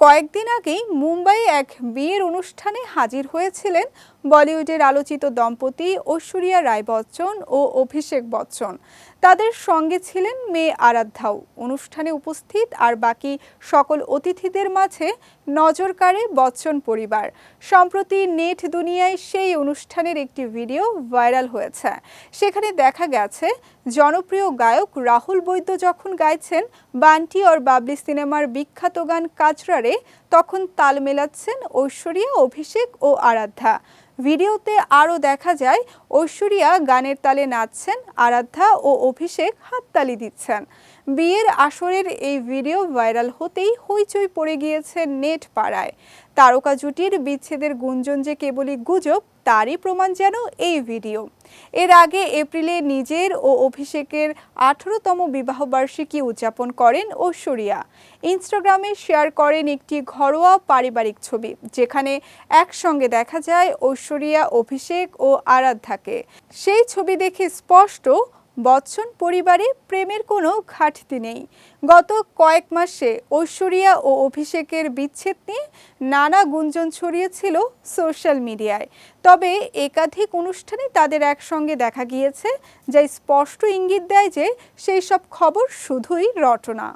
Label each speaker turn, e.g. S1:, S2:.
S1: কয়েকদিন আগেই মুম্বাইয়ে এক বিয়ের অনুষ্ঠানে হাজির হয়েছিলেন বলিউডের আলোচিত দম্পতি ঐশ্বরিয়া রায় বচ্চন ও অভিষেক বচ্চন। তাদের সঙ্গে ছিলেন মেয়ে আরাধ্যাও। অনুষ্ঠানে উপস্থিত আর বাকি সকল অতিথিদের মাঝে নজর কাড়ে বচ্চন পরিবার। সম্প্রতি নেট দুনিয়ায় সেই অনুষ্ঠানের একটি ভিডিও ভাইরাল হয়েছে। সেখানে দেখা গেছে, জনপ্রিয় গায়ক রাহুল বৈদ্য যখন গাইছেন, বান্টি ওর বাবলি সিনেমার বিখ্যাত গান কাজরারে তখন তাল মেলাচ্ছেন ঐশ্বরিয়া, অভিষেক ও আরাধ্যা। ভিডিওতে আরও দেখা যায়, ঐশ্বরিয়া গানের তালে নাচছেন, আরাধ্যা ও অভিষেক হাততালি দিচ্ছেন। বিয়ের আসরের এই ভিডিও ভাইরাল হতেই হইচই পড়ে গিয়েছে নেট পাড়ায়। তারকা জুটির বিচ্ছেদের গুঞ্জন যে কেবলই গুজব, তারই প্রমাণ যেন এই ভিডিও। এর আগে এপ্রিলে নিজের ও অভিষেকের আঠারোতম বিবাহবার্ষিকী উদযাপন করেন ঐশ্বরিয়া। ইনস্টাগ্রামে শেয়ার করেন একটি ঘরোয়া পারিবারিক ছবি, যেখানে একসঙ্গে দেখা যায় ঐশ্বরিয়া, অভিষেক ও আরাধ্যাকে। সেই ছবি দেখে স্পষ্ট বচ্চন পরিবারে প্রেমের কোনো ঘাটতি নেই। গত কয়েক মাসে ঐশ্বরিয়া ও অভিষেকের বিচ্ছেদ নিয়ে নানা গুঞ্জন ছড়িয়েছিল সোশ্যাল মিডিয়ায়। তবে একাধিক অনুষ্ঠানে তাদের একসঙ্গে দেখা গিয়েছে, যা স্পষ্ট ইঙ্গিত দেয় যে সেই সব খবর শুধুই রটনা।